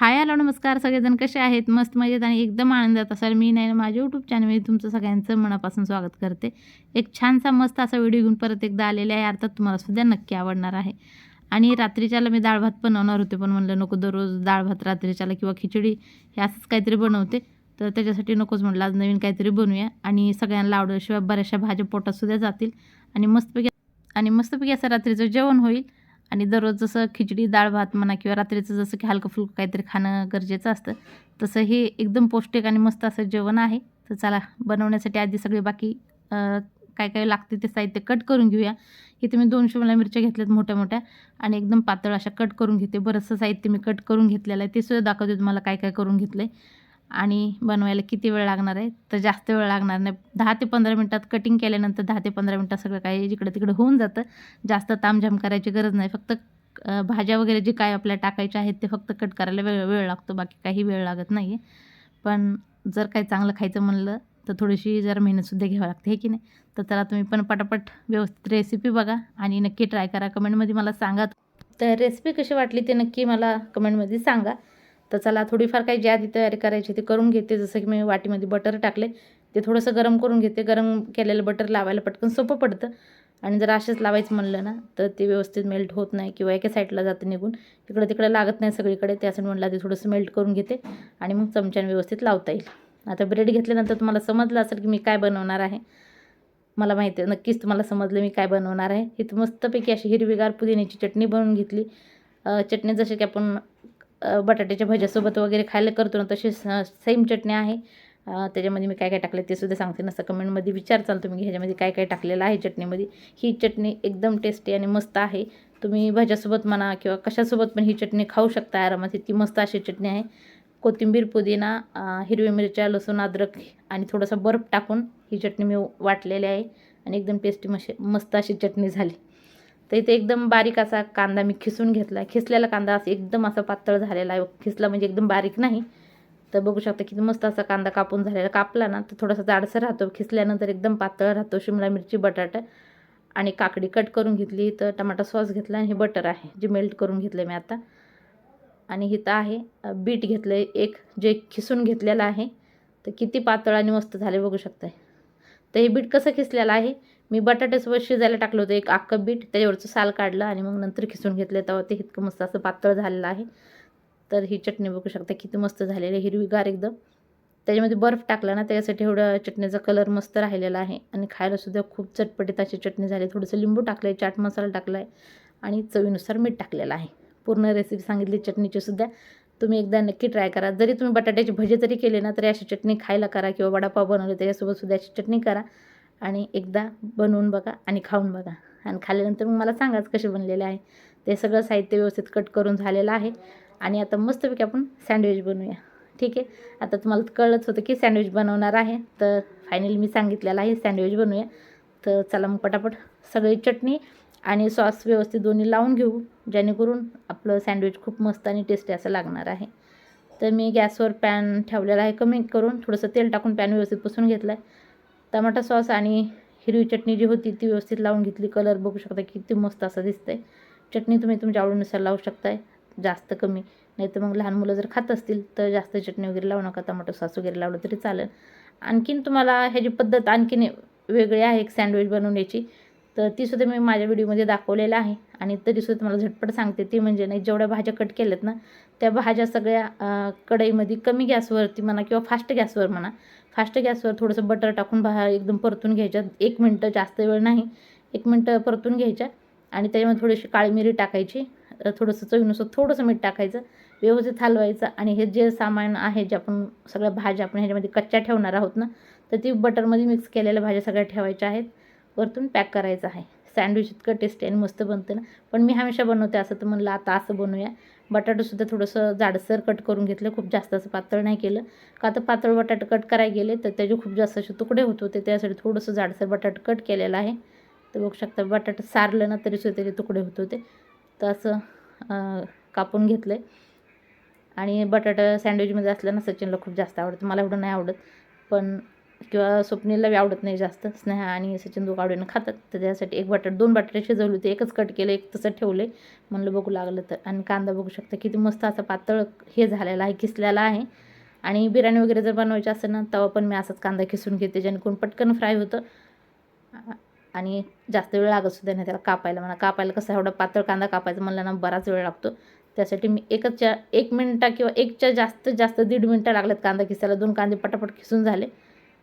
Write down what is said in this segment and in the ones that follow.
Hi hello नमस्कार. सगळेजण कसे आहेत? मस्त मजेत आणि एकदम आनंदात असाल. मी नाही माझ्या यूट्यूब चॅनलमध्ये तुमचं सगळ्यांचं मनापासून स्वागत करते. एक छानसा मस्त असा व्हिडिओ घेऊन परत एकदा आलेला आहे. अर्थात तुम्हाला सुद्धा नक्की आवडणार आहे. आणि रात्रीच्याला मी डाळ भात बनवणार होते पण म्हणलं नको दररोज डाळ भात रात्रीच्याला किंवा खिचडी हे असंच काहीतरी बनवते. तर त्याच्यासाठी नकोच म्हटलं आज नवीन काहीतरी बनवूया. आणि सगळ्यांना आवडल्याशिवाय बऱ्याचशा भाज्या पोटातसुद्धा जातील. आणि मस्तपैकी आणि मस्तपैकी असं रात्रीचं जेवण होईल. आणि दररोज जसं खिचडी डाळ भात म्हणा किंवा रात्रीचं जसं की हलकं फुलकं काहीतरी खाणं गरजेचं असतं तसं हे एकदम पौष्टिक आणि मस्त असं जेवण आहे. तर चला बनवण्यासाठी आधी सगळे बाकी काय काय लागते ते साहित्य कट करून घेऊया. इथे मी दोन शिमला मिरच्या घेतल्यात मोठ्या मोठ्या आणि एकदम पातळ अशा कट करून घेते. बरंचसं साहित्य मी कट करून घेतलेलं आहे ते सुद्धा दाखवते तुम्हाला काय काय करून घेतलं आहे आणि बनवायला किती वेळ लागणार आहे? तर जास्त वेळ लागणार नाही. दहा ते पंधरा मिनटात कटिंग केल्यानंतर दहा ते पंधरा मिनटात सगळं काही जिकडं तिकडं होऊन जातं. जास्त तामझाम करायची गरज नाही. फक्त भाज्या वगैरे जे काय आपल्या टाकायच्या आहेत ते फक्त कट करायला वेळ वेळ लागतो. बाकी काही वेळ लागत नाही आहे पण जर काही चांगलं खायचं म्हणलं तर थोडीशी जरा मेहनतसुद्धा घ्यावं लागते. हे की नाही? तर त्याला तुम्ही पण पटापट व्यवस्थित रेसिपी बघा आणि नक्की ट्राय करा. कमेंटमध्ये मला सांगा. तर रेसिपी कशी वाटली ते नक्की मला कमेंटमध्ये सांगा. तर चला थोडीफार काही ज्या आधी तयारी करायची ती करून घेते. जसं की मी वाटीमध्ये बटर टाकले ते थोडंसं गरम करून घेते. गरम केलेलं बटर लावायला पटकन सोपं पडतं. आणि जर असेच लावायचं म्हणलं ना तर ते व्यवस्थित मेल्ट होत नाही किंवा एका साईडला जातं निघून. इकडं तिकडे लागत नाही सगळीकडे. त्यासाठी म्हणलं ते थोडंसं मेल्ट करून घेते आणि मग चमच्याने व्यवस्थित लावता येईल. आता ब्रेड घेतल्यानंतर तुम्हाला समजलं असेल की मी काय बनवणार आहे. मला माहिती आहे नक्कीच तुम्हाला समजलं मी काय बनवणार आहे. इथं मस्तपैकी अशी हिरवीगार पुदिन्याची चटणी बनवून घेतली. चटणी जसे की आपण बटाट्याच्या भज्यासोबत वगैरे खायला करतो ना तशी सेम चटणी आहे. त्याच्यामध्ये मी काय काय टाकले ते सुद्धा सांगते नसतं कमेंटमध्ये विचार चाल तुम्ही ह्याच्यामध्ये काय काय टाकलेलं आहे चटणीमध्ये. ही चटणी एकदम टेस्टी आणि मस्त आहे. तुम्ही भाज्यासोबत म्हणा किंवा कशासोबत पण ही चटणी खाऊ शकता आरामात. इतकी मस्त अशी चटणी आहे. कोथिंबीर पुदिना हिरवी हिरव्या मिरच्या लसूण अद्रक आणि थोडासा बर्फ टाकून ही चटणी मी वाटलेली आहे. आणि एकदम टेस्टी मशी मस्त अशी चटणी झाली. तर इथे एकदम बारीक असा कांदा मी खिसून घेतला खिसलेला कांदा असा एकदम असा पातळ झालेला आहे. खिसला म्हणजे एकदम बारीक नाही. तर बघू शकता किती मस्त असा कांदा कापून झालेला कापला ना तर थोडासा जाडसर राहतो. खिसल्यानंतर एकदम पातळ राहतो शिमला मिरची बटाटा आणि काकडी कट करून घेतली. तर टमाटा सॉस घेतला आणि हे बटर आहे जे मेल्ट करून घेतलं मी आता. आणि इथं आहे बीट घेतलं आहे एक जे खिसून घेतलेलं आहे. तर किती पातळ आणि मस्त झाले बघू शकता तर हे बीट कसं खिसलेलं आहे? मी बटाट्यासोबत शिजायला टाकलं होतं एक अख्खं बीट त्याच्यावरचं साल काढलं आणि मग नंतर खिसून घेतलं. तेव्हा ते इतकं मस्त असं पातळ झालेलं आहे. तर ही चटणी बघू शकता किती मस्त झालेली आहे हिरवीगार एकदम. त्याच्यामध्ये बर्फ टाकला ना त्याच्यासाठी एवढं चटणीचा कलर मस्त राहिलेला आहे. आणि खायला सुद्धा खूप चटपटीत अशी चटणी झाली. थोडंसं लिंबू टाकलं आहे चाट मसाला टाकला आहे आणि चवीनुसार मीठ टाकलेलं आहे. पूर्ण रेसिपी सांगितली चटणीची सुद्धा. तुम्ही एकदा नक्की ट्राय करा. जरी तुम्ही बटाट्याची भजी जरी केले ना तरी अशी चटणी खायला करा किंवा वडापाव बनवले त्याच्यासोबत सुद्धा अशी चटणी करा. आणि एकदा बनवून बघा आणि खाऊन बघा. आणि खाल्ल्यानंतर मग मला सांगाच कसे बनलेले आहे. ते सगळं साहित्य व्यवस्थित कट करून झालेलं आहे. आणि आता मस्तपैकी आपण सँडविच बनवूया. ठीक आहे? आता तुम्हाला कळलंच होतं की सँडविच बनवणार आहे. तर फायनली मी सांगितलेलं आहे सँडविच बनवूया. तर चला मग पटापट सगळी चटणी आणि सॉस व्यवस्थित दोन्ही लावून घेऊ. जेणेकरून आपलं सँडविच खूप मस्त आणि टेस्टी असं लागणार आहे. तर मी गॅसवर पॅन ठेवलेला आहे कमी करून. थोडंसं तेल टाकून पॅन व्यवस्थित पुसून घेतला आहे टमाटा सॉस आणि हिरवी चटणी जी होती ती व्यवस्थित लावून घेतली. कलर बघू शकता किती मस्त असं दिसतंय. चटणी तुम्ही तुमच्या आवडीनुसार लावू शकताय. जास्त कमी. नाही तर मग लहान मुलं जर खात असतील तर जास्त चटणी वगैरे लावू नका. टमाटो सॉस वगैरे लावलं तरी चालेल. आणखीन तुम्हाला ह्याची पद्धत आणखीन वेगळी आहे एक सँडविच बनवण्याची. तर तीसुद्धा मी माझ्या व्हिडिओमध्ये दाखवलेलं आहे. आणि तरीसुद्धा तुम्हाला झटपट सांगते. ती म्हणजे नाही जेवढ्या भाज्या कट केल्यात ना त्या भाज्या सगळ्या कढईमध्ये कमी गॅसवरती म्हणा किंवा फास्ट गॅसवर म्हणा फास्ट गॅसवर थोडंसं बटर टाकून भा एकदम परतून घ्यायच्या. एक मिनटं जास्त वेळ नाही. एक मिनटं परतून घ्यायच्या. आणि त्याच्यामध्ये थोडीशी काळी मिरी टाकायची. थोडंसं चवीनुसार थोडंसं मीठ टाकायचं. व्यवस्थित हलवायचं. आणि हे जे सामान आहे जे आपण सगळ्या भाज्या आपण ह्याच्यामध्ये कच्च्या ठेवणार आहोत ना तर ती बटरमध्ये मिक्स केलेल्या भाज्या सगळ्या ठेवायच्या आहेत. वरतून पॅक करायचं आहे. सँडविच इतकं टेस्टी आणि मस्त बनतं ना. पण मी हमेशा बनवते असं तर म्हणलं आता असं बनवूया. बटाटोसुद्धा थोडंसं जाडसर कट करून घेतलं. खूप जास्त असं पातळ नाही केलं. का तर पातळ बटाटे कट करायला गेले तर त्याचे खूप जास्त असे तुकडे होत होते. त्यासाठी थोडंसं जाडसर बटाटा कट केलेलं आहे. तर बघू शकता बटाटा सारलं ना तरीसुद्धा त्याचे तुकडे होत होते. तर असं कापून घेतलं आहे आणि बटाटा सँडविचमध्ये असलं ना सचिनला खूप जास्त आवडतं. मला एवढं नाही आवडत. पण किंवा स्वप्नीलावी आवडत नाही जास्त. स्नेहा आणि सचिन दोघं आवडीनं खातात. तर त्यासाठी एक बटाट दोन बटाटे शिजवले होते. एकच कट केलं एक तसं ठेवले म्हणलं बघू लागलं तर. आणि कांदा बघू शकता. किती मस्त असा पातळ हे झालेला आहे किसलेला आहे. आणि बिर्याणी वगैरे जर बनवायची असेल ना तेव्हा पण मी असाच कांदा किसून घेते. जेणेकरून पटकन फ्राय होतं. आणि जास्त वेळ लागत सुद्धा नाही त्याला कापायला. म्हणा कापायला कसं एवढा पातळ कांदा कापायचा म्हणलं ना बराच वेळ लागतो. त्यासाठी मी एकच एक मिनटा किंवा एकच्या जास्त जास्त दीड मिनटं लागल्यात कांदा किसायला दोन कांदे पटापट खिसून झाले.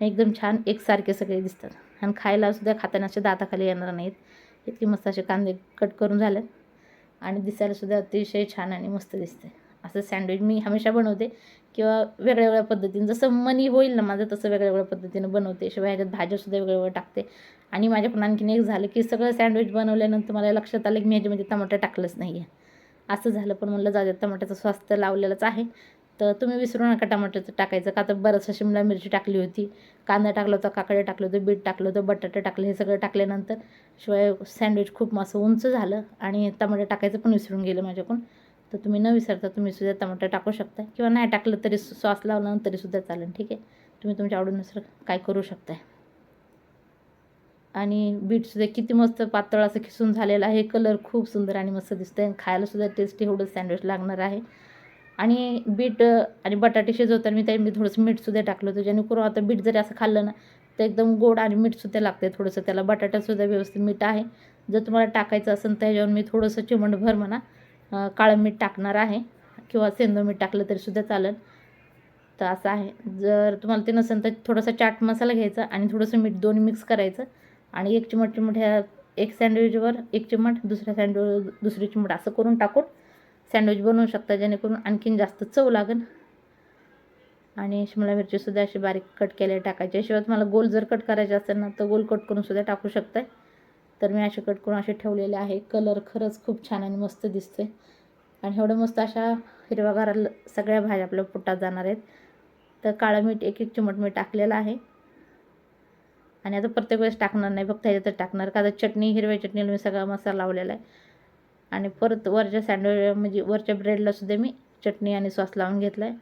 एकदम छान एकसारखे सगळे दिसतात. आणि खायला सुद्धा खाताना असे दाताखाली येणार नाहीत. इतके मस्त असे कांदे कट करून झाले आणि दिसायलासुद्धा अतिशय छान आणि मस्त दिसते. असं सँडविच मी हमेशा बनवते. किंवा वेगळ्या वेगळ्या पद्धतीने जसं मनी होईल ना माझं तसं वेगळ्या वेगळ्या पद्धतीनं बनवते. शिवाय ह्याच्यात भाज्यासुद्धा वेगळ्या वेगळ्या टाकते. आणि माझ्याकडून आणखीन एक झालं की सगळं सँडविच बनवल्यानंतर मला लक्षात आलं की मी ह्याच्यामध्ये टमाटर टाकलंच नाही आहे असं झालं पण म्हणलं जाऊ द्या टमाट्याचं स्वास्थ्य लावलेलंच आहे. तर तुम्ही विसरू नका टमाट्याचं टाकायचं. का तर बरंचसं शिमला मिरची टाकली होती. कांदा टाकला होता काकडे टाकलं होतं बीट टाकलं होतं बटाटे टाकले हे सगळं टाकल्यानंतर शिवाय सँडविच खूप मस्त उंच झालं आणि टमाटर टाकायचं पण विसरून गेलं माझ्याकडून. तर तुम्ही न विसरता तुम्ही सुद्धा टमाटर टाकू शकता किंवा नाही टाकलं तरी सॉस लावलं तरीसुद्धा चालेल. ठीक आहे? तुम्ही तुमच्या आवडीनुसार काय करू शकताय. आणि बीटसुद्धा किती मस्त पातळ असं खिसून झालेलं आहे. कलर खूप सुंदर आणि मस्त दिसतं आहे खायलासुद्धा टेस्टी एवढं सँडविच लागणार आहे. आणि बीट आणि बटाटे शिजवताना मी त्यामध्ये थोडंसं मीठसुद्धा टाकलं होतं. जेणेकरून आता बीट जरी असं खाल्लं ना तर एकदम गोड आणि मीठसुद्धा लागते थोडंसं. त्याला बटाट्यासुद्धा व्यवस्थित मीठ आहे. जर तुम्हाला टाकायचं असेल तर त्याच्यावर मी थोडंसं चिमणभर म्हणा काळं मीठ टाकणार आहे. किंवा सेंदो मीठ टाकलं तरीसुद्धा चालेल. तर असं आहे. जर तुम्हाला ते नसेल तर थोडासा चाट मसाला घ्यायचा आणि थोडंसं मीठ दोन्ही मिक्स करायचं. आणि एक चिमट चिमट ह्या एक सँडविचवर एक चिमट दुसऱ्या सँडविच दुसरी चिमट. असं करून टाकून सँडविच बनवू शकता जेणेकरून आणखीन जास्त चव लागेल आणि शिमला मिरचीसुद्धा अशी बारीक कट केल्या टाकायची. शिवाय तुम्हाला गोल जर कट करायचे असेल ना तर गोल कट करूनसुद्धा टाकू शकताय. तर मी असे कट करून असे ठेवलेले आहे. कलर खरंच खूप छान आणि मस्त दिसते आणि एवढं मस्त अशा हिरव्यागार सगळ्या भाज्या आपल्या पोटात जाणार आहेत. तर काळं मीठ एक एक चिमट मी टाकलेलं आहे. आणि आता प्रत्येक वेळेस टाकणार नाही फक्त ह्याच्यातच टाकणार. का तर चटणी हिरव्या चटणीला मी सगळा मसाला लावलेला आहे. आणि परत वरच्या सँडविच म्हणजे वरच्या ब्रेडला सुद्धा मी चटणी आणि सॉस लावून घेतला आहे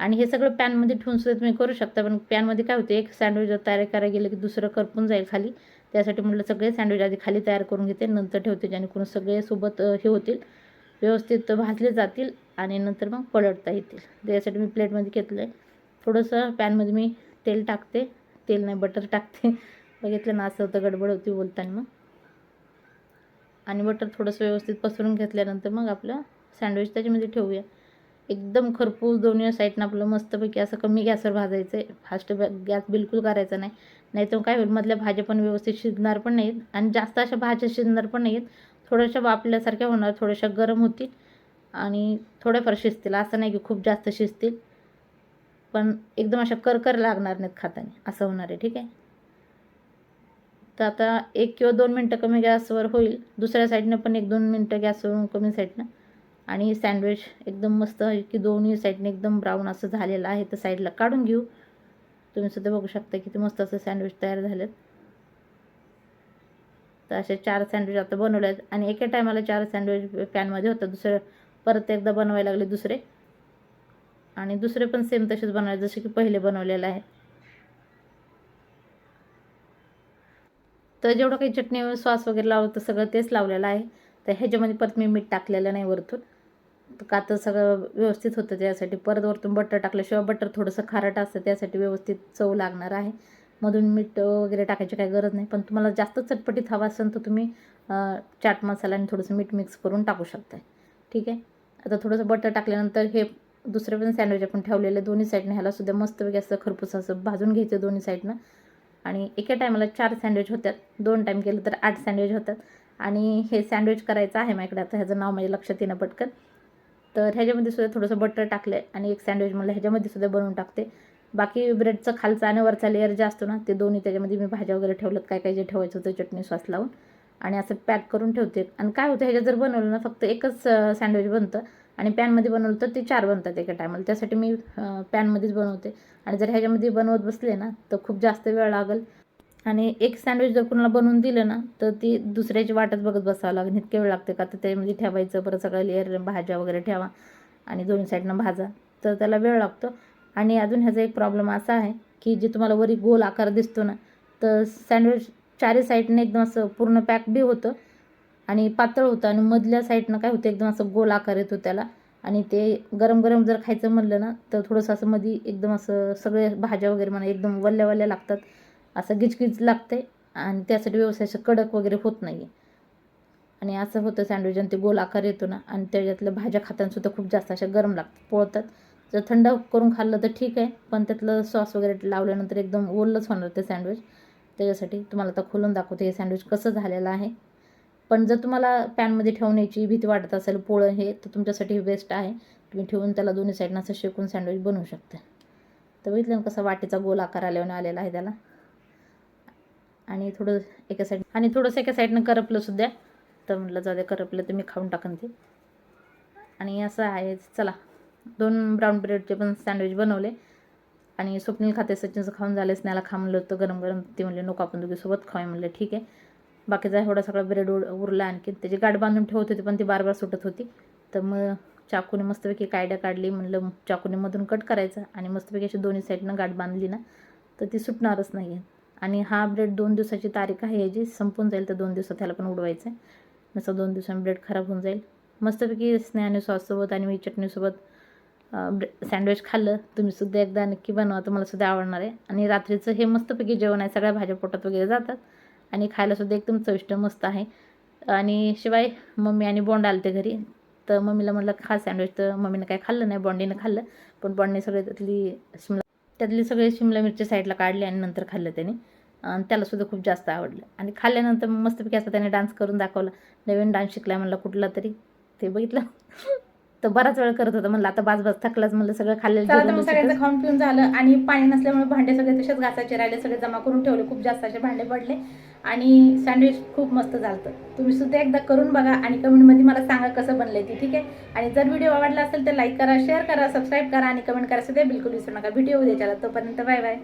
आणि हे सगळं पॅनमध्ये ठेवून सुद्धा तुम्ही करू शकता पण पॅनमध्ये काय होते एक सँडविच जर तयार करायला गेलं की दुसरं करपून जाईल खाली. त्यासाठी म्हटलं सगळे सँडविच आधी खाली तयार करून घेते नंतर ठेवते जेणेकरून सगळे सोबत हे होतील. व्यवस्थित भाजले जातील आणि नंतर मग पलटता येतील. त्यासाठी मी प्लेटमध्ये घेतलं आहे थोडंसं पॅनमध्ये मी तेल टाकते. तेल नाही बटर टाकते. बघितलं ना असं होतं गडबड होती बोलताना मग. आणि बटर थोडंसं व्यवस्थित पसरून घेतल्यानंतर मग आपलं सँडविच त्याच्यामध्ये ठेवूया. एकदम खरपूस दोन्ही साईडनं आपलं मस्तपैकी असं कमी गॅसवर भाजायचं आहे फास्ट गॅस बिलकुल करायचा नाही. नाही तर काय होईल मधल्या भाज्या पण व्यवस्थित शिजणार पण नाहीत आणि जास्त अशा भाज्या शिजणार पण नाहीत. थोड्याशा वापल्यासारख्या होणार थोड्याशा गरम होतील आणि थोड्याफार शिजतील. असं नाही की खूप जास्त शिजतील. पण एकदम अशा करकर लागणार नाहीत खाताने. असं होणार आहे ठीक आहे? तर आता एक किंवा दोन मिनटं कमी गॅसवर होईल. दुसऱ्या साईडनं पण एक दोन मिनटं गॅसवरून कमी साईडनं आणि सँडविच एकदम मस्त आहे की दोन्ही साईडने एकदम ब्राऊन असं झालेलं आहे तर साईडला काढून घेऊ. तुम्ही सुद्धा बघू शकता किती मस्त असं सँडविच तयार झालेत. तर असे चार सँडविच आता बनवले आहेत आणि एका टायमाला चार सँडविच पॅनमध्ये होतं दुसरं परत एकदा बनवायला लागले दुसरे. आणि दुसरे पण सेम तसेच बनवायचे जसे की पहिले बनवलेलं आहे. तर जेवढं काही चटणी सॉस वगैरे लावलं तर सगळं तेच लावलेलं आहे. तर ह्याच्यामध्ये परत मी मीठ टाकलेलं नाही वरतून. का तर सगळं व्यवस्थित होतं त्यासाठी. परत वरतून बटर टाकल्याशिवाय बटर थोडंसं खारट असतं त्यासाठी व्यवस्थित चव लागणार आहे. मधून मीठ वगैरे टाकायची काही गरज नाही. पण तुम्हाला जास्त चटपटीत हवा असेल तर तुम्ही चाट मसाला आणि थोडंसं मीठ मिक्स करून टाकू शकताय ठीक आहे? आता थोडंसं बटर टाकल्यानंतर हे दुसरे पण सँडविच आपण ठेवलेले दोन्ही साईडने ह्याला सुद्धा मस्तपैकी असं खरपूस असं भाजून घ्यायचं दोन्ही साईडनं आणि एका टायमाला चार सँडविच होतात दोन टाईम केलं तर आठ सँडविच होतात. आणि हे सँडविच करायचं आहे माझ्याकडे आता ह्याचं नाव माझ्या लक्षात येणं पटकन. तर ह्याच्यामध्ये सुद्धा थोडंसं बटर टाकलं आहे आणि एक सँडविच मला ह्याच्यामध्ये सुद्धा बनवून टाकते. बाकी ब्रेडचं खालचा आणि वरचा लेअर जे असतो ना ते दोन्ही त्याच्यामध्ये मी भाज्या वगैरे ठेवलं काय काय जे ठेवायचं होतं चटणी सॉस लावून. आणि असं पॅक करून ठेवते. आणि काय होतं ह्याच्यात जर बनवलं ना फक्त एकच सँडविच बनतं. आणि पॅनमध्ये बनवलं तर ते चार बनतात एका टायमाला. त्यासाठी मी पॅनमध्येच बनवते. आणि जर ह्याच्यामध्ये बनवत बसले ना तर खूप जास्त वेळ लागेल. आणि एक सँडविच जर कोणाला बनवून दिलं ना तर ती दुसऱ्याची वाटच बघत बसावं लागेल. इतके वेळ लागते का? तर त्यामध्ये ठेवायचं परत सगळं लेअर भाज्या वगैरे ठेवा आणि दोन्ही साईडनं भाजा. तर त्याला वेळ लागतो. आणि अजून ह्याचा एक प्रॉब्लेम असा आहे की जे तुम्हाला वरी गोल आकार दिसतो ना तर सँडविच चारही साईडने एकदम असं पूर्ण पॅक बी होतं. आणि पातळ होतं आणि मधल्या साईडनं काय होतं एकदम असं गोल आकार येतो त्याला. आणि ते गरम गरम जर खायचं म्हणलं ना तर थोडंसं असं मध्ये एकदम असं सगळे भाज्या वगैरे म्हणा एकदम वल्ल्या वल्ल्या लागतात. असं गिचगिच लागते आणि त्यासाठी व्यवसायाचं कडक वगैरे होत नाही आहे आणि असं होतं सँडविच आणि ते गोल आकार येतो ना आणि त्याच्यातल्या भाज्या खातानासुद्धा खूप जास्त अशा गरम लागतात पोळतात. जर थंड करून खाल्लं तर ठीक आहे पण त्यातलं सॉस वगैरे लावल्यानंतर एकदम ओललंच होणार ते सँडविच त्याच्यासाठी तुम्हाला आता खोलून दाखवते हे सँडविच कसं झालेलं आहे. पण जर तुम्हाला पॅनमध्ये ठेवण्याची भीती वाटत असेल पोळं हे तर तुमच्यासाठी बेस्ट आहे. तुम्ही ठेवून त्याला दोन्ही साईडनं असं शेकून सँडविच बनवू शकता. तर बघितलं ना कसा वाटेचा गोल आकार आल्यावर आलेला आहे त्याला. आणि थोडं एका साईड आणि थोडंसं एका साईडनं करपलं सुद्धा. तर म्हटलं जाऊ दे करपलं तर मी खाऊन टाकन ते. आणि असं आहे चला. दोन ब्राऊन ब्रेडचे पण सँडविच बनवले. आणि स्वप्नील खाते सचिनचं खाऊन झाले स्नेहाला खा म्हणलं होतं गरम गरम ते म्हणले नको आपण दोघीसोबत खाऊया. म्हणलं ठीक आहे. बाकीचा एवढा सगळा ब्रेड उरला आणखी त्याची गाठ बांधून ठेवत होती पण ती बार बार सुटत होती. तर मग चाकूने मस्तपैकी कायड्या काढली. म्हणलं चाकूने मधून कट करायचा आणि मस्तपैकी अशी दोन्ही साईडनं गाठ बांधली ना तर ती सुटणारच नाही आहे आणि हा ब्रेड दोन दिवसाची तारीख आहे याची संपून जाईल तर दोन दिवसात ह्याला पण उडवायचं आहे नसं दोन दिवसांनी ब्रेड खराब होऊन जाईल. मस्तपैकी स्नेहाने सॉससोबत आणि मी चटणीसोबत ब्रे सँडविच खाल्लं. तुम्ही सुद्धा एकदा नक्की बनवा तुम्हाला सुद्धा आवडणार आहे. आणि रात्रीचं हे मस्तपैकी जेवण आहे सगळ्या भाज्या पोटात वगैरे जातात. आणि खायला सुद्धा एकदम चविष्ट मस्त आहे. आणि शिवाय मम्मी आणि बोंड आले ते घरी. तर मम्मीला म्हटलं खा सँडविच तर मम्मीनं काय खाल्लं नाही बॉन्डीनं खाल्लं. पण बॉन्डने सगळे त्यातली शिमला त्यातली सगळे शिमला मिरची साईडला काढली आणि नंतर खाल्लं त्याने. आणि त्याला सुद्धा खूप जास्त आवडलं. आणि खाल्ल्यानंतर मस्तपैकी असं त्याने डान्स करून दाखवला. नवीन डान्स शिकला म्हणलं कुठला तरी. ते बघितलं. तर बराच वेळ करत होता. म्हणलं आता बाज बाज थकलाच म्हणलं सगळं खाल्लेलं चला होतं. सगळ्यांचं खाऊन पिऊन झालं आणि पाणी नसल्यामुळे भांडे सगळे तसेच घासाचे राहिले सगळे जमा करून ठेवले खूप जास्त असे भांडे पडले. आणि सँडविच खूप मस्त झालं तुम्ही सुद्धा एकदा करून बघा आणि कमेंटमध्ये मला सांगा कसं बनलंय ते ठीक आहे? आणि जर व्हिडिओ आवडला असेल तर लाईक करा शेअर करा सबस्क्राईब करा आणि कमेंट करा सुद्धा बिलकुल विसरू नका. व्हिडिओ उद्याच्याला तोपर्यंत बाय बाय